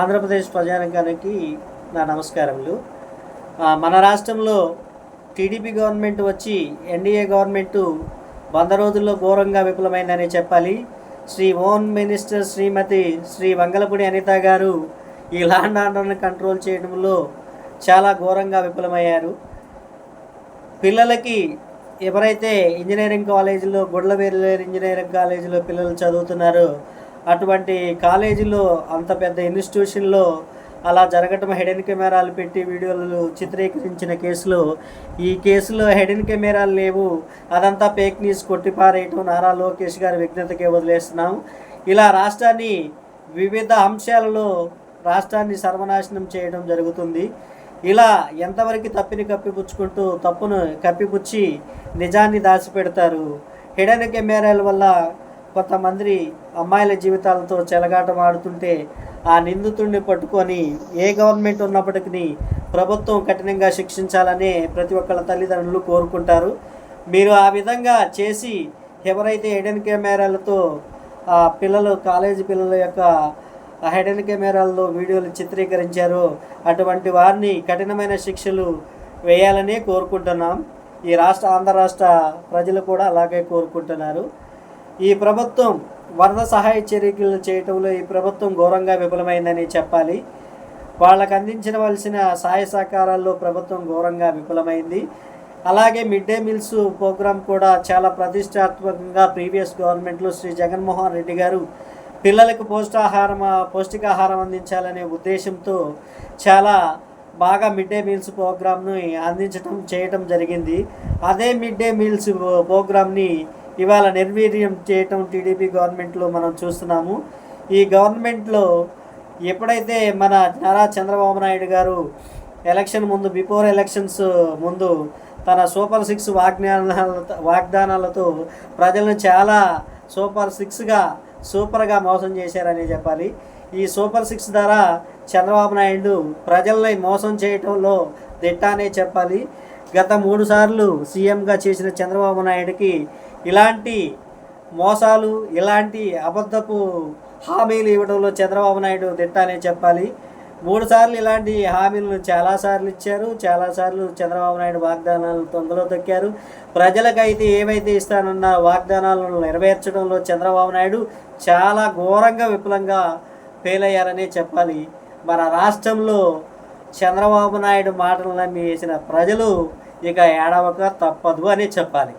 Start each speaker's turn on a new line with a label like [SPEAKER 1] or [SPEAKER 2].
[SPEAKER 1] ఆంధ్రప్రదేశ్ ప్రజానికానికి నా నమస్కారములు. మన రాష్ట్రంలో టీడీపీ గవర్నమెంట్ వచ్చి ఎన్డీఏ గవర్నమెంట్ వంద రోజుల్లో ఘోరంగా విఫలమైందని చెప్పాలి. శ్రీ ఓన్ మినిస్టర్ శ్రీమతి శ్రీ వంగలపూడి అనిత గారు ఈ ల్యాండ్ ఆర్డర్ని కంట్రోల్ చేయడంలో చాలా ఘోరంగా విఫలమయ్యారు. పిల్లలకి ఎవరైతే ఇంజనీరింగ్ కాలేజీలో గుడ్లవేరు ఇంజనీరింగ్ కాలేజీలో పిల్లలు చదువుతున్నారో అటువంటి కాలేజీలో అంత పెద్ద ఇన్స్టిట్యూషన్లో అలా జరగటం హెడెన్ కెమెరాలు పెట్టి వీడియోలు చిత్రీకరించిన కేసులో ఈ కేసులో హెడెన్ కెమెరాలు లేవు. అదంతా ఫేక్ న్యూస్ కొట్టిపారేయటం నారా లోకేష్ గారి విజ్ఞతకే వదిలేస్తున్నాం. ఇలా రాష్ట్రాన్ని వివిధ అంశాలలో రాష్ట్రాన్ని సర్వనాశనం చేయడం జరుగుతుంది. ఇలా ఎంతవరకు తప్పిని కప్పిపుచ్చుకుంటూ తప్పును కప్పిపుచ్చి నిజాన్ని దాచిపెడతారు? హెడెన్ కెమెరాల వల్ల కొంతమంది అమ్మాయిల జీవితాలతో చెలగాటం ఆడుతుంటే ఆ నిందితుడిని పట్టుకొని ఏ గవర్నమెంట్ ఉన్నప్పటికీ ప్రభుత్వం కఠినంగా శిక్షించాలనే ప్రతి ఒక్కళ్ళ తల్లిదండ్రులు కోరుకుంటారు. మీరు ఆ విధంగా చేసి ఎవరైతే హెడెన్ కెమెరాలతో ఆ పిల్లలు కాలేజీ పిల్లల యొక్క హెడెన్ కెమెరాల్లో వీడియోలు చిత్రీకరించారో అటువంటి వారిని కఠినమైన శిక్షలు వేయాలని కోరుకుంటున్నాం. ఈ రాష్ట్ర ఆంధ్ర రాష్ట్ర ప్రజలు కూడా అలాగే కోరుకుంటున్నారు. ఈ ప్రభుత్వం వరద సహాయ చర్యలు చేయటంలో ఈ ప్రభుత్వం ఘోరంగా విఫలమైందని చెప్పాలి. వాళ్ళకు అందించవలసిన సహాయ సహకారాల్లో ప్రభుత్వం ఘోరంగా విఫలమైంది. అలాగే మిడ్ డే మీల్స్ ప్రోగ్రాం కూడా చాలా ప్రతిష్టాత్మకంగా ప్రీవియస్ గవర్నమెంట్లో శ్రీ జగన్మోహన్ రెడ్డి గారు పిల్లలకు పౌష్టాహారం పౌష్టికాహారం అందించాలనే ఉద్దేశంతో చాలా బాగా మిడ్ డే మీల్స్ ప్రోగ్రామ్ని అందించడం చేయటం జరిగింది. అదే మిడ్ డే మీల్స్ ప్రోగ్రామ్ని ఇవాళ నిర్వీర్యం చేయటం టీడీపీ గవర్నమెంట్లో మనం చూస్తున్నాము. ఈ గవర్నమెంట్లో ఎప్పుడైతే మన నారా చంద్రబాబు నాయుడు గారు ఎలక్షన్ ముందు బిఫోర్ ఎలక్షన్స్ ముందు తన సూపర్ సిక్స్ వాగ్దానాలతో వాగ్దానాలతో ప్రజలను చాలా సూపర్ సిక్స్గా సూపర్గా మోసం చేశారని చెప్పాలి. ఈ సూపర్ సిక్స్ ద్వారా చంద్రబాబు నాయుడు ప్రజల్ని మోసం చేయటంలో దిట్టానే చెప్పాలి. గత మూడు సార్లు సీఎంగా చేసిన చంద్రబాబు నాయుడుకి ఇలాంటి మోసాలు ఇలాంటి అబద్ధపు హామీలు ఇవ్వడంలో చంద్రబాబు నాయుడు దిట్టానే చెప్పాలి. మూడు సార్లు ఇలాంటి హామీలను చాలాసార్లు ఇచ్చారు. చాలాసార్లు చంద్రబాబు నాయుడు వాగ్దానాలు తొందరలో తొక్కారు. ప్రజలకైతే ఏవైతే ఇస్తానన్న వాగ్దానాలను నెరవేర్చడంలో చంద్రబాబు నాయుడు చాలా ఘోరంగా విఫలంగా ఫెయిల్ అయ్యారనే చెప్పాలి. మన రాష్ట్రంలో చంద్రబాబు నాయుడు మాటలు నమ్మి వేసిన ప్రజలు ఇక ఏడవక తప్పదు అని చెప్పాలి.